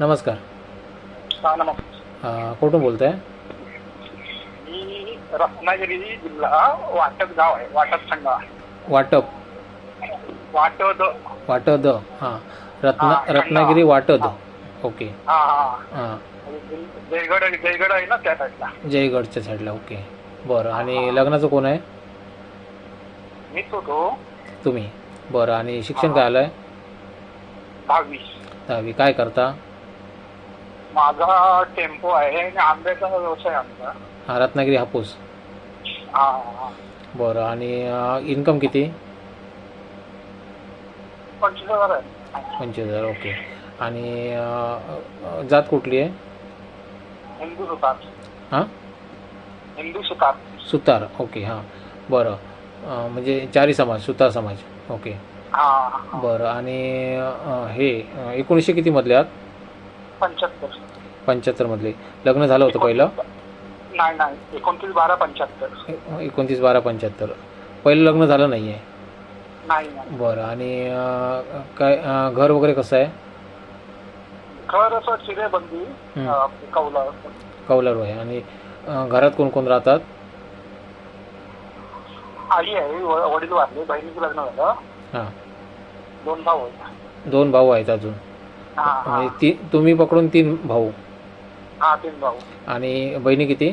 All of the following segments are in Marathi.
नमस्कार. हा नमस्कार. अ, कुठून बोलताय? मी रत्नागिरी जिल्हा वाटप गाव आहे वाटप खंडा वाटप. वाटद वाटद हां. रत्ना हा, रत्नागिरी वाटद ओके. हा हा. हां. जयगड जयगड आहे ना त्या साईडला. जयगडच्या साईडला ओके. बरं आणि लग्नाचं कोण आहे? मीच होतो. तुम्ही. बरं आणि शिक्षण काय आलं आहे दहावी. दहावी. काय करता? माझा टेम्पो आहे आणि आंब्याचा व्यवसाय आमचा. हां रत्नागिरी हापूस. हा हा. बरं आणि इन्कम किती? पंचवीस हजार आहे. पंचवीस हजार ओके. आणि अ, अ, जात कुठली आहे? हिंदू सुतार. हां? हिंदू सुतार. सुतार ओके हां. बरं अ, म्हणजे चारी समाज सुतार समाज ओके. हा हा. बरं आणि अ, हे अ, एकोणीसशे कितीमधले आहात? पंच्याहत्तर. पंच्याहत्तरमधले लग्न झालं होतं पहिलं? नाही नाही. एकोणतीस बारा पंच्याहत्तर. एकोणतीस बारा पंच्याहत्तर. पहिलं लग्न झालं नाही आहे नाही नाही. बरं. आणि अ, काय अ, घर वगैरे कसं आहे? घर असं चिरेबंदी हं. अं, कौला कौलारू आहे. आणि अ, घरात कोण कोण राहतात? आई आहे व- वडील वारले. बहिणीचं लग्न झालं. हां. दोन भाऊ आहेत. दोन भाऊ आहेत अजून. म्हणजे ती तुम्ही पकडून तीन भाऊ. हा तीन भाऊ. आणि बहिणी किती?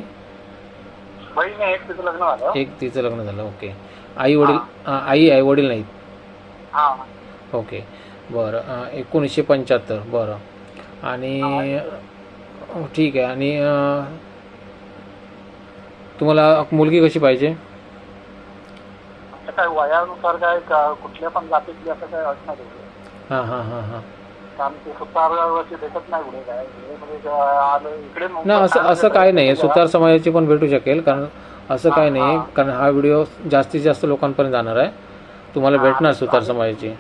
बहीण एक तिचं लग्न झालं. एक तिचं लग्न झालं ओके. आई वडील आई आहे वडील नाहीत? हा. ओके. बरं एकोणीसशे पंच्याहत्तर बरं. आणि ठीक आहे आणि तुम्हाला मुलगी कशी पाहिजे? काय वयानुसार काय कुठल्या पण जातीतली असं काय असणार हां हां हां हां. कारण ते सुतारवरती भेटत नाही पुढे काय हे म्हणजे आलं इकडे नाही असं असं काय नाही सुतार समाजाची पण भेटू शकेल कारण असं काय नाही. कारण हा व्हिडिओ जास्तीत जास्त लोकांपर्यंत जाणार आहे तुम्हाला. भेटणार सुतार समाजाची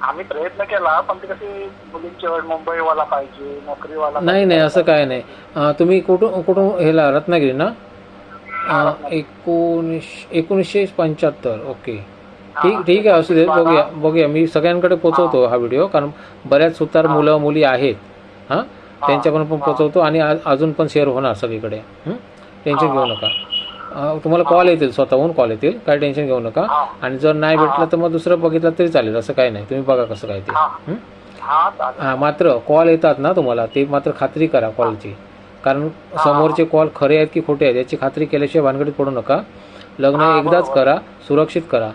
आम्ही प्रयत्न केला पण ते कशी मुलींची वेळ मुंबईवाला पाहिजे नोकरीवाला नाही नाही असं काय नाही अं, तुम्ही कुठून कुठून हेला रत्नागिरी ना अं. एकोणीस एकोणीसशे पंच्याहत्तर ओके. ठीक ठीक आहे असू दे बघूया बघूया. मी सगळ्यांकडे पोचवतो हा व्हिडिओ कारण बऱ्याच सुतार. मुलं मुली आहेत. हां? त्यांच्यापर्यंत पण. पोचवतो आणि अजून पण शेअर होणार सगळीकडे? टेन्शन. घेऊ नका. तुम्हाला कॉल येतील स्वतःहून कॉल येतील. काय टेन्शन घेऊ नका. आणि जर नाही. भेटलं तर मग दुसरं बघितलं तरी चालेल असं काही नाही. तुम्ही बघा कसं काय ते. हा. मात्र कॉल येतात ना तुम्हाला ते मात्र खात्री करा कॉलची कारण समोरचे कॉल खरे आहेत की खोटे आहेत याची खात्री केल्याशिवाय भानगडीत पडू नका. लग्न एकदाच. करा सुरक्षित करा.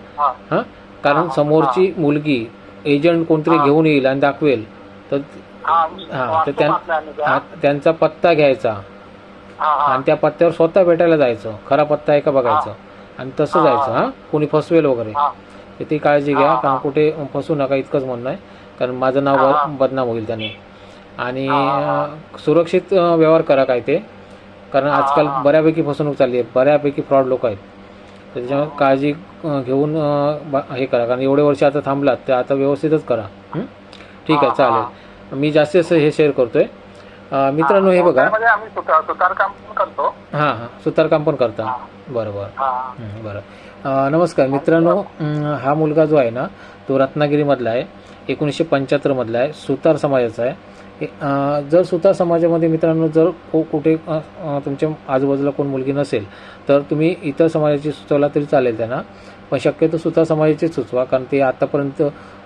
हा. कारण समोरची मुलगी एजंट कोणतरी. घेऊन येईल आणि दाखवेल. तर हा तर त्यांचा पत्ता घ्यायचा. आणि त्या पत्त्यावर स्वतः भेटायला जायचं. खरा पत्ता आहे का बघायचं. आणि तसं. जायचं हां? कोणी फसवेल वगैरे. तर ती काळजी घ्या कारण. कुठे फसू नका इतकंच म्हणणं आहे. कारण माझं नाव बदनाम होईल त्याने. आणि सुरक्षित व्यवहार करा काय ते. कारण आजकाल. बऱ्यापैकी फसवणूक चालली आहे. बऱ्यापैकी फ्रॉड लोक आहेत. तर त्याच्यामुळे काळजी घेऊन हे करा. कारण एवढे वर्ष आता थांबलात ते आता व्यवस्थितच करा? ठीक आहे चालेल. मी जास्तीत जास्त हे शेअर करतोय. मित्रांनो हे बघा. हां हां. सुतारकाम पण करता. बरं बरं. बरं. नमस्कार. मित्रांनो हा मुलगा जो आहे ना तो रत्नागिरीमधला आहे. एकोणीसशे पंच्याहत्तरमधला आहे. सुतार समाजाचा आहे. जर सुतार समाजामध्ये मित्रांनो जर को कुठे तुमच्या आजूबाजूला कोण मुलगी नसेल तर तुम्ही इतर समाजाची सुचवला तरी चालेल त्यांना. पण शक्यतो सुद्धा समाजाचीच सुचवा कारण ते आत्तापर्यंत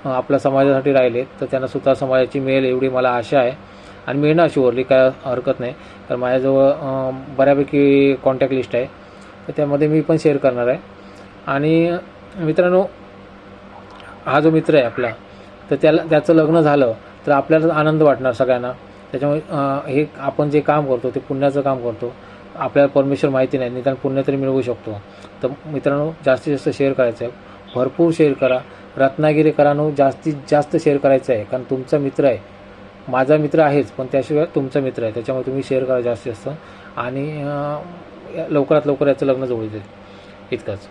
आपल्या समाजासाठी राहिले तर त्यांना सुद्धा समाजाची मिळेल एवढी मला आशा आहे. आणि मिळणार शुअरली काय हरकत नाही कारण माझ्याजवळ बऱ्यापैकी कॉन्टॅक्ट लिस्ट आहे. तर त्यामध्ये मी पण शेअर करणार आहे. आणि मित्रांनो हा जो मित्र आहे आपला तर त्याला त्याचं लग्न झालं तर आपल्याला आनंद वाटणार सगळ्यांना. त्याच्यामुळे हे आपण जे काम करतो ते पुण्याचं काम करतो आपल्याला परमेश्वर माहिती नाही निदान पुण्य तरी मिळवू शकतो. तर मित्रांनो जास्तीत जास्त शेअर करायचं आहे. भरपूर शेअर करा. रत्नागिरीकरांनो जास्तीत जास्त शेअर करायचं आहे. कारण तुमचा मित्र आहे. माझा मित्र आहेच पण त्याशिवाय तुमचा मित्र आहे. त्याच्यामुळे तुम्ही शेअर करा जास्तीत जास्त. आणि लवकरात लवकर याचं लग्न जवळ येईल. इतकंच.